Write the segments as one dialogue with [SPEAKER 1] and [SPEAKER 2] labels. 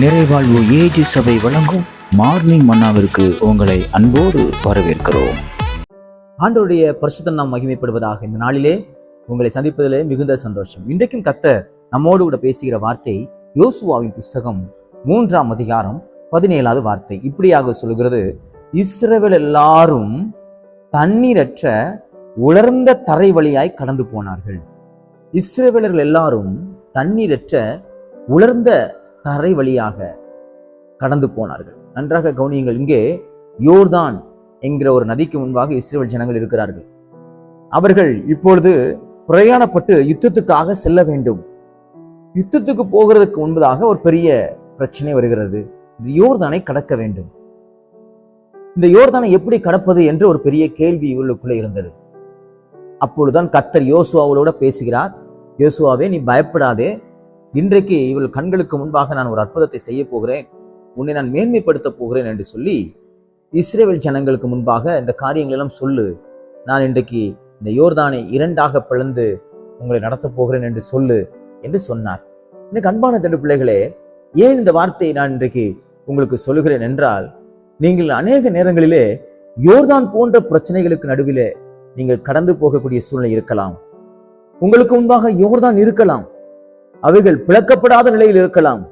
[SPEAKER 1] நிறைவாழ்வு AG சபை வழங்கும் morning மன்னாவிற்கு உங்களை அன்போடு வரவேற்கிறோம்.
[SPEAKER 2] ஆண்டோடைய பரிசுத்த நாம் மகிமைப்படுவதாக இந்த நாளிலே உங்களை சந்திப்பதிலே மிகுந்த சந்தோஷம். இன்றைக்கும் கத்தர் நம்மோடு கூட பேசுகிற வார்த்தை யோசுவாவின் புஸ்தகம் மூன்றாம் அதிகாரம் பதினேழாவது வார்த்தை. இப்படியாக சொல்கிறது இஸ்ரவேல் எல்லாரும் தண்ணீரற்ற உலர்ந்த தரை வழியாய் கடந்து போனார்கள். இஸ்ரவேலர்கள் எல்லாரும் தண்ணீரற்ற உலர்ந்த தரை வழியாக கடந்து போனார்கள். நன்றாக கவனியுங்கள் இங்கே யோர்தான் என்கிற ஒரு நதிக்கு முன்பாக இஸ்ரேல் ஜனங்கள் இருக்கிறார்கள். அவர்கள் இப்பொழுது பிரயாணப்பட்டு யுத்தத்துக்காக செல்ல வேண்டும். யுத்தத்துக்கு போகிறதுக்கு முன்பதாக ஒரு பெரிய பிரச்சனை வருகிறது. இந்த யோர்தானை கடக்க வேண்டும். இந்த யோர்தானை எப்படி கடப்பது என்று ஒரு பெரிய கேள்வி உள்ளுக்குள்ளே இருந்தது. அப்பொழுதுதான் கத்தர் யோசுவாவோட பேசுகிறார். யோசுவாவே நீ பயப்படாதே. இன்றைக்கு இவள் கண்களுக்கு முன்பாக நான் ஒரு அற்புதத்தை செய்ய போகிறேன். உன்னை நான் மேன்மைப்படுத்த போகிறேன் என்று சொல்லி இஸ்ரேல் ஜனங்களுக்கு முன்பாக இந்த காரியங்களெல்லாம் சொல்லு. நான் இன்றைக்கு இந்த யோர்தானை இரண்டாக பிளந்து உங்களை நடத்தப் போகிறேன் என்று சொல்லு என்று சொன்னார். இன்னைக்கு அன்பான தண்டு பிள்ளைகளே ஏன் இந்த வார்த்தையை நான் இன்றைக்கு உங்களுக்கு சொல்லுகிறேன் என்றால் நீங்கள் அநேக நேரங்களிலே யோர்தான் போன்ற பிரச்சனைகளுக்கு நடுவிலே நீங்கள் கடந்து போகக்கூடிய சூழ்நிலை இருக்கலாம். உங்களுக்கு முன்பாக யோர்தான் இருக்கலாம். அவைகள் பிளக்கப்படாத நிலையில் இருக்கலாம்.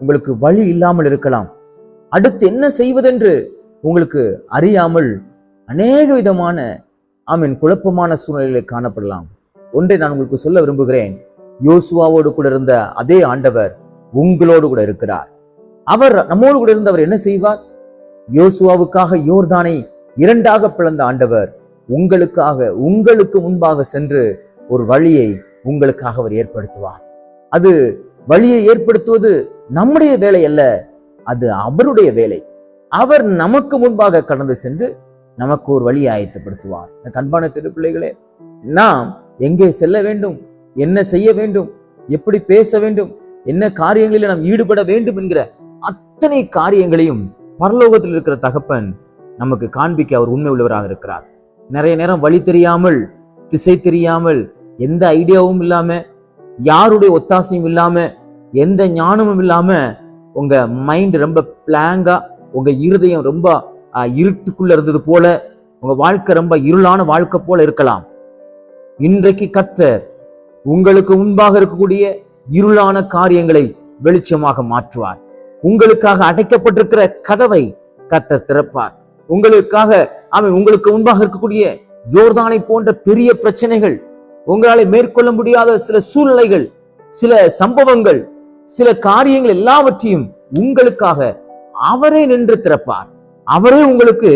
[SPEAKER 2] உங்களுக்கு வழி இல்லாமல் இருக்கலாம். அடுத்து என்ன செய்வதென்று உங்களுக்கு அறியாமல் அநேக விதமான ஆமீன் குழப்பமான சூழ்நிலையில் காணப்படலாம். ஒன்றை நான் உங்களுக்கு சொல்ல விரும்புகிறேன். யோசுவாவோடு கூட இருந்த அதே ஆண்டவர் உங்களோடு கூட இருக்கிறார். அவர் நம்மோடு கூட இருந்தவர் என்ன செய்வார்? யோசுவாவுக்காக யோர்தானை இரண்டாக பிளந்த ஆண்டவர் உங்களுக்காக உங்களுக்கு முன்பாக சென்று ஒரு வழியை உங்களுக்காக அவர் ஏற்படுத்துவார். அது வழியை ஏற்படுத்துவது நம்முடைய வேலை அல்ல அது அவருடைய வேலை. அவர் நமக்கு முன்பாக கடந்து சென்று நமக்கு ஒரு வழியை ஆயத்தப்படுத்துவார். இந்த கண்பான திருப்பிள்ளைகளே நாம் எங்கே செல்ல வேண்டும் என்ன செய்ய வேண்டும் எப்படி பேச வேண்டும் என்ன காரியங்களில் நாம் ஈடுபட வேண்டும் என்கிற அத்தனை காரியங்களையும் பரலோகத்தில் இருக்கிற தகப்பன் நமக்கு காண்பிக்க அவர் உண்மை உள்ளவராக இருக்கிறார். நிறைய நேரம் வழி தெரியாமல் திசை தெரியாமல் எந்த ஐடியாவும் இல்லாமல் யாருடைய ஒத்தாசையும் இல்லாமல் எந்த ஞானமும் இல்லாமல் உங்கள் மைண்ட் ரொம்ப பிளாங்காக உங்கள் இருதயம் ரொம்ப இருட்டுக்குள்ளே இருந்தது போல உங்கள் வாழ்க்கை ரொம்ப இருளான வாழ்க்கை போல இருக்கலாம். இன்றைக்கு கத்தர் உங்களுக்கு முன்பாக இருக்கக்கூடிய இருளான காரியங்களை வெளிச்சமாக மாற்றுவார். உங்களுக்காக அடைக்கப்பட்டிருக்கிற கதவை கத்த திறப்பார். உங்களுக்காக அவன் உங்களுக்கு முன்பாக இருக்கக்கூடிய யோர்தானை போன்ற பெரிய பிரச்சனைகள் உங்களால மேற்கொள்ள முடியாத சில சூழ்நிலைகள் சில சம்பவங்கள் சில காரியங்கள் எல்லாவற்றையும் உங்களுக்காக அவரே நின்று திறப்பார். அவரே உங்களுக்கு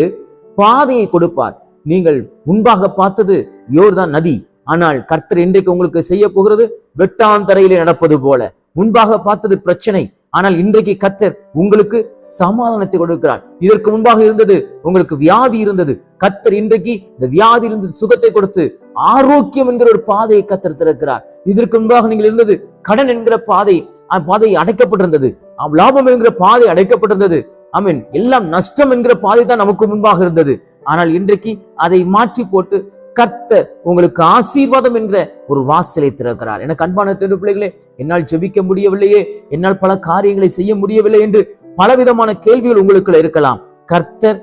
[SPEAKER 2] பாதையை கொடுப்பார். நீங்கள் முன்பாக பார்த்தது யோர்தான் நதி. ஆனால் கர்த்தர் இன்றைக்கு உங்களுக்கு செய்ய போகிறது வெட்டாந்தரையிலே நடப்பது போல. முன்பாக பார்த்தது பிரச்சனை. ஆனால் இன்றைக்கு கத்தர் உங்களுக்கு சமாதானத்தை கொடுக்கிறார். இதற்கு முன்பாக இருந்தது உங்களுக்கு வியாதி இருந்தது. கத்தர் இன்றைக்கு இந்த வியாதி இருந்தது சுகத்தை கொடுத்து ஆரோக்கியம் என்கிற ஒரு பாதையை கத்தர் திறக்கிறார். இதற்கு முன்பாக நீங்கள் இருந்தது கடன் என்கிற பாதை பாதை அடைக்கப்பட்டிருந்தது. லாபம் என்கிற பாதை அடைக்கப்பட்டிருந்தது. ஆமீன். எல்லாம் நஷ்டம் என்கிற பாதை தான் நமக்கு முன்பாக இருந்தது. ஆனால் இன்றைக்கு அதை மாற்றி போட்டு கர்த்தர் உங்களுக்கு ஆசீர்வாதம் என்ற ஒரு வாசலை திறக்கிறார். எனக்கு அன்பான தெரு பிள்ளைகளே என்னால் ஜெபிக்க முடியவில்லையே என்னால் பல காரியங்களை செய்ய முடியவில்லை என்று பலவிதமான கேள்விகள் உங்களுக்குள்ள இருக்கலாம். கர்த்தர்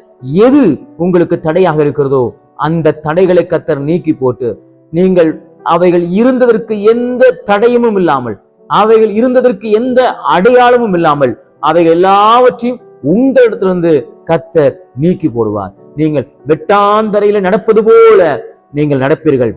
[SPEAKER 2] எது உங்களுக்கு தடையாக இருக்கிறதோ அந்த தடைகளை கர்த்தர் நீக்கி போட்டு நீங்கள் அவைகள் இருந்ததற்கு எந்த தடையமும் இல்லாமல் அவைகள் இருந்ததற்கு எந்த அடையாளமும் இல்லாமல் அவைகள் எல்லாவற்றையும் உங்களிடத்திலிருந்து கத்தர் நீக்கி போடுவார். நீங்கள் வெட்டாந்தரையில நடப்பது போல நீங்கள் நடப்பீர்கள்.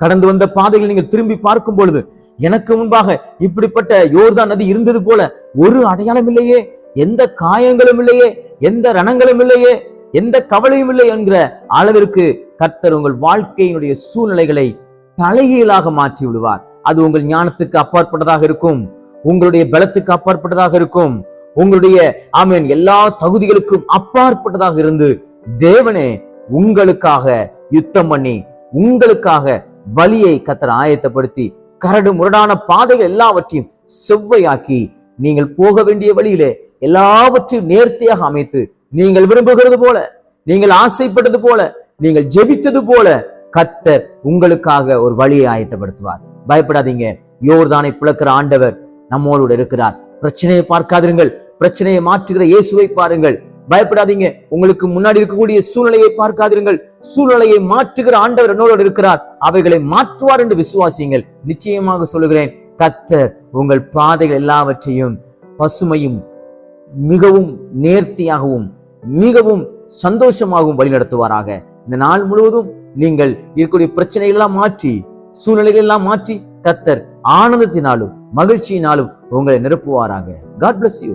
[SPEAKER 2] கடந்து வந்த பாதையில் நீங்கள் திரும்பி பார்க்கும் பொழுது எனக்கு முன்பாக இப்படிப்பட்ட யோர்தான் நதி இருந்தது போல ஒரு அடையாளம் இல்லையே. எந்த காயங்களும் இல்லையே எந்த ரணங்களும் இல்லையே எந்த கவலையும் இல்லை என்கிற அளவிற்கு கர்த்தர் உங்கள் வாழ்க்கையினுடைய சூழ்நிலைகளை தலைகீழாக மாற்றி விடுவார். அது உங்கள் ஞானத்துக்கு அப்பாற்பட்டதாக இருக்கும் உங்களுடைய பலத்துக்கு அப்பாற்பட்டதாக இருக்கும் உங்களுடைய ஆமீன் எல்லா தகுதிகளுக்கும் அப்பாற்பட்டதாக இருந்து தேவனே உங்களுக்காக யுத்தம் பண்ணி உங்களுக்காக வழியை கத்தர் ஆயத்தப்படுத்தி கரடு முரடான பாதைகள் எல்லாவற்றையும் செவ்வையாக்கி நீங்கள் போக வேண்டிய வழியிலே எல்லாவற்றையும் நேர்த்தியாக அமைத்து நீங்கள் விரும்புகிறது போல நீங்கள் ஆசைப்பட்டது போல நீங்கள் ஜெபித்தது போல கத்தர் உங்களுக்காக ஒரு வழியை ஆயத்தப்படுத்துவார். பயப்படாதீங்க. யோர்தானை பிளக்கிற ஆண்டவர் நம்மோடு இருக்கிறார். பிரச்சனையை பார்க்காதிருங்கள். பிரச்சனையை மாற்றுகிற இயேசுவை பாருங்கள். பயப்படாதீங்க. உங்களுக்கு முன்னாடி இருக்கக்கூடிய சூழ்நிலையை பார்க்காதிருங்கள். சூழ்நிலையை மாற்றுகிற ஆண்டவர் என்னோடு இருக்கிறார். அவைகளை மாற்றுவார் என்று விசுவாசியுங்கள். நிச்சயமாக சொல்லுகிறேன் கத்தர் உங்கள் பாதைகள் எல்லாவற்றையும் பசுமையும் மிகவும் நேர்த்தியாகவும் மிகவும் சந்தோஷமாகவும் வழிநடத்துவாராக. இந்த நாள் முழுவதும் நீங்கள் இருக்கக்கூடிய பிரச்சனைகள் எல்லாம் மாற்றி சூழ்நிலைகள் எல்லாம் மாற்றி கத்தர் ஆனந்தத்தினாலும் மகிழ்ச்சியினாலும் உங்களை நிரப்புவாராக. God bless you